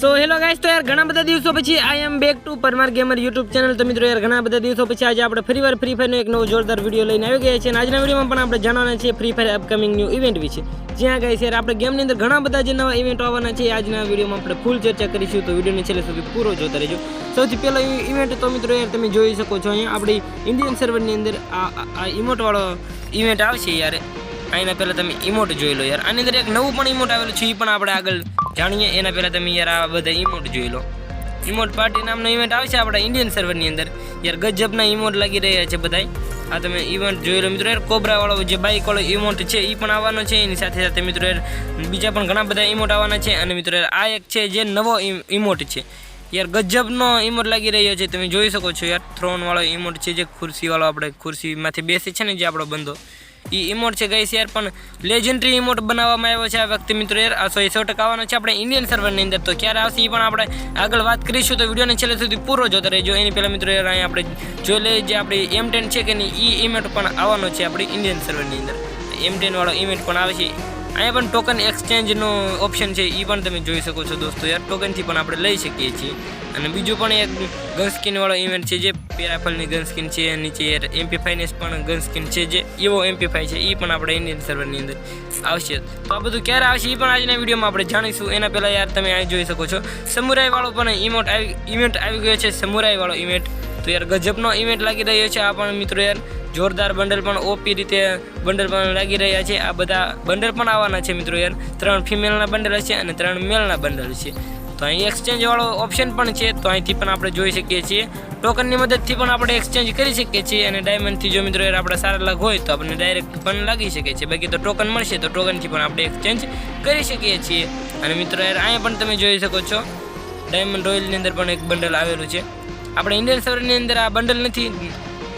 So hello guys તો યાર ઘણા બધા દિવસો પછી I am back to Parmar gamer YouTube channel તો મિત્રો યાર ઘણા બધા દિવસો પછી આજે આપણે ફરીવાર ફ્રી ફાયરનો એક નવો જોરદાર વીડિયો લઈને આવી ગયા છે અને આજના વિડીયોમાં પણ આપણે જાણવાના છે Free Fire upcoming new event વિશે. જ્યાં ગાઈસ યાર આપણે ગેમની અંદર ઘણા બધા જે નવા ઇવેન્ટ આવવાના છે આજના વિડીયોમાં આપણે ફૂલ ચર્ચા કરીશું. તો વિડીયોને છેલ્લે સુધી પૂરો જોતા રહેજો. સૌથી પહેલો ઇવેન્ટ તો મિત્રો યાર તમે જોઈ શકો છો. અહીંયા આપણી ઇન્ડિયન સર્વરની અંદર આ ઇમોટવાળો ઇવેન્ટ આવશે યાર. આના પહેલાં તમે ઇમોટ જોઈ લો યાર. આની અંદર એક નવું પણ ઇમોટ આવેલું છે એ પણ આપણે આગળ જાણીએ, એના પહેલાં તમે યાર આ બધા ઇમોટ જોઈ લો. ઇમોટ પાર્ટી નામનો ઇવેન્ટ આવશે આપણા ઇન્ડિયન સર્વરની અંદર. યાર ગજબના ઇમોટ લાગી રહ્યા છે બધાય. આ તમે ઇવેન્ટ જોઈ લો મિત્રો, યાર કોબરાવાળો જે બાઇકવાળો ઇમોટ છે એ પણ આવવાનો છે. એની સાથે સાથે મિત્રો, યાર બીજા પણ ઘણા બધા ઇમોટ આવવાના છે. અને મિત્રો, યાર આ એક છે જે નવો ઇમોટ છે. યાર ગજબનો ઇમોટ લાગી રહ્યો છે. તમે જોઈ શકો છો, યાર થ્રોનવાળો ઇમોટ છે જે ખુરશીવાળો આપણે ખુરશીમાંથી બેસે છે ને જે આપણો બંધો એ ઇમોટ છે ગઈ યાર, પણ લેજન્ડરી ઇમોટ બનાવવામાં આવ્યો છે આ વ્યક્તિ મિત્રો યાર. આ સો સો ટકા આવવાનો છે આપણે ઇન્ડિયન સર્વરની અંદર. તો ક્યારે આવશે એ પણ આપણે આગળ વાત કરીશું. તો વિડીયોને છેલ્લે સુધી પૂરો જોતા રહેજો. એની પહેલાં મિત્રો યાર, અહીંયા આપણે જોઈ લઈએ જે આપણી એમ ટેન છે કે નહીં એ ઇમેટ પણ આવવાનો છે આપણી ઇન્ડિયન સર્વરની અંદર. એમ ટેન વાળો ઇવેન્ટ પણ આવે છે. અહીંયા પણ ટોકન એક્સચેન્જનો ઓપ્શન છે એ પણ તમે જોઈ શકો છો દોસ્તો યાર. ટોકનથી પણ આપણે લઈ શકીએ છીએ. અને બીજું પણ એક ગન સ્કિન ઇવેન્ટ છે જે પેરાફલની ગન સ્કિન છે નીચે યાર એમપી ફાઈનેસ પણ ગન સ્કિન છે, જે એવો એમપી ફાઈ છે એ પણ આપણે ઇન્ડિયન સર્વરની અંદર આવશે. તો આ બધું ક્યારે આવશે એ પણ આજના વિડીયોમાં આપણે જાણીશું. એના પહેલાં યાર તમે અહીં જોઈ શકો છો સમુરાઈવાળો પણ ઇમોટ આવી ઇવેન્ટ આવી ગયો છે સમુરાઈવાળો ઇવેન્ટ તો યાર ગજબનો ઇવેન્ટ લાગી રહ્યો છે આ પણ મિત્રો યાર. જોરદાર બંડલ પણ ઓપી રીતે બંડલ પણ લાગી રહ્યા છે. આ બધા બંડલ પણ આવવાના છે મિત્રો યાર. ત્રણ ફિમેલના બંડલ છે અને ત્રણ મેલના બંડલ છે તો અહીં એક્સચેન્જવાળો ઓપ્શન પણ છે. તો અહીંથી પણ આપણે જોઈ શકીએ છીએ. ટોકનની મદદથી પણ આપણે એક્સચેન્જ કરી શકીએ છીએ. અને ડાયમંડથી જો મિત્રો યાર આપણા સારા લાગ હોય તો આપણને ડાયરેક્ટ પણ લાગી શકે છે. બાકી તો ટોકન મળશે તો ટોકનથી પણ આપણે એક્સચેન્જ કરી શકીએ છીએ. અને મિત્રો યાર, અહીંયા પણ તમે જોઈ શકો છો. ડાયમંડ રોયલની અંદર પણ એક બંડલ આવેલું છે. આપણે ઇન્ડિયન સર્વરની અંદર આ બંડલ નથી.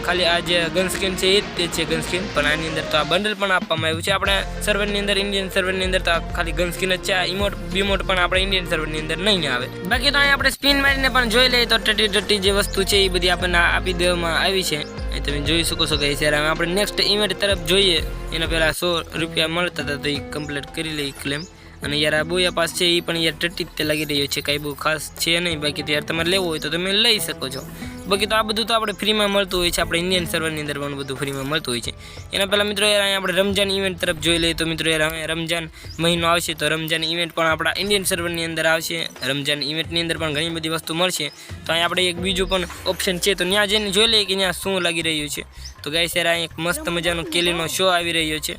ખાલી આ જે ગન છે એ જ તે છે ગન પણ આની અંદર તો આ બંડલ પણ આપવામાં આવ્યું છે. આપણે સર્વરની અંદર ઇન્ડિયન સર્વરની અંદર તો ખાલી ગન જ છે. આ ઇમોટ બીમોટ પણ આપણે ઇન્ડિયન સર્વરની અંદર નહીં આવે. બાકી તો અહીં આપણે સ્પિન મારીને પણ જોઈ લઈએ તો ટટી ટટી જે વસ્તુ છે એ બધી આપણને આપી દેવામાં આવી છે. અહીં તમે જોઈ શકો છો કે જ્યારે આપણે નેક્સ્ટ ઇવેન્ટ તરફ જોઈએ, એના પહેલાં સો રૂપિયા મળતા હતા તો એ કમ્પ્લીટ કરી લઈ ક્લેમ અને યાર આ બોયા પાસ છે એ પણ યાર ટટી જ લાગી રહ્યો છે. કાંઈ બહુ ખાસ છે નહીં. બાકી તો યાર તમારે લેવું હોય તો તમે લઈ શકો છો. બાકી તો આ બધું તો આપણે ફ્રીમાં મળતું હોય છે. આપણે ઇન્ડિયન સર્વરની અંદર પણ બધું ફ્રીમાં મળતું હોય છે. એના પહેલાં મિત્રો યાર અહીંયા આપણે રમજાન ઇવેન્ટ તરફ જોઈ લઈએ તો મિત્રો યાર હવે રમજાન મહિનો આવશે તો રમજાન ઇવેન્ટ પણ આપણા ઇન્ડિયન સર્વરની અંદર આવશે. રમજાન ઇવેન્ટની અંદર પણ ઘણી બધી વસ્તુ મળશે. તો અહીંયા આપણે એક બીજું પણ ઓપ્શન છે. તો ત્યાં જઈને જોઈ લઈએ કે ત્યાં શું લાગી રહ્યું છે. તો ગાય યાર અહીંયા એક મસ્ત મજાનો કેલીનો શો આવી રહ્યો છે.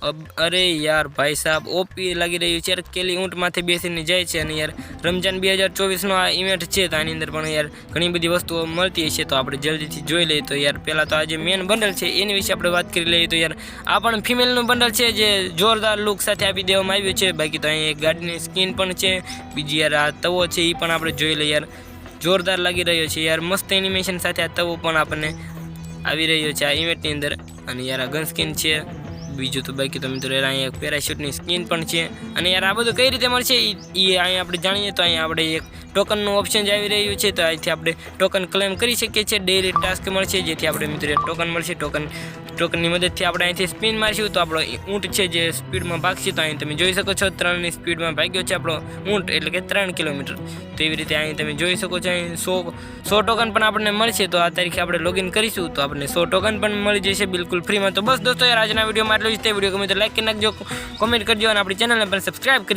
અરે યાર, ભાઈ સાહેબ ઓપી લાગી રહ્યું છે યાર. કેલી ઊંટમાંથી બેસીને જાય છે અને યાર, રમજાન બે હજાર ચોવીસનો આ ઇવેન્ટ છે તો આની અંદર પણ યાર ઘણી બધી વસ્તુઓ મળતી હશે તો આપણે જલ્દીથી જોઈ લઈએ તો યાર, પહેલાં તો આ જે મેન બંડલ છે, એની વિશે આપણે વાત કરી લઈએ તો યાર, આ પણ ફિમેલનું બંડલ છે જે જોરદાર લુક સાથે આપી દેવામાં આવ્યું છે. બાકી તો અહીં એક ગાડીની સ્કિન પણ છે, બીજી યાર આ તવો છે એ પણ આપણે જોઈ લઈએ યાર. જોરદાર લાગી રહ્યો છે યાર, મસ્ત એનિમેશન સાથે આ તવો પણ આપણને આવી રહ્યો છે આ ઇવેન્ટની અંદર. અને યાર આ ગન સ્કિન છે. બીજું તો બાકી તો મિત્રો યાર અહીંયા પેરાશૂટની સ્કીન પણ છે. અને યાર આ બધું કઈ રીતે મળશે? એ અહીંયા આપણે જાણીએ તો અહીંયા આપણે એક ટોકનનું ઓપ્શન જ આવી રહ્યું છે. તો અહીંથી આપણે ટોકન ક્લેમ કરી શકીએ છીએ. ડેલી ટાસ્ક મળશે. જેથી આપણે મિત્રો ટોકન મળશે. ટોકન ટોકનની મદદથી આપણે અહીંથી સ્પિન મારશું. તો આપણો ઊંટ છે જે સ્પીડમાં ભાગશે. તો અહીં તમે જોઈ શકો છો, ત્રણની સ્પીડમાં ભાગ્યો છે આપણો ઊંટ, એટલે કે ત્રણ કિલોમીટર. તો એવી રીતે અહીં તમે જોઈ શકો છો, અહીં સો સો ટોકન પણ આપણને મળશે. તો આ તારીખે આપણે લોગિન કરીશું. તો આપણને સો ટોકન પણ મળી જશે બિલકુલ ફ્રીમાં. તો બસ દોસ્તો, યાર, આજના વિડીયોમાં આટલું જ. તે વીડિયો ગમે તો લાઈક કરી નાખજો કોમેન્ટ કરજો, અને આપણી ચેનલને પણ સબસ્ક્રાઈબ કરી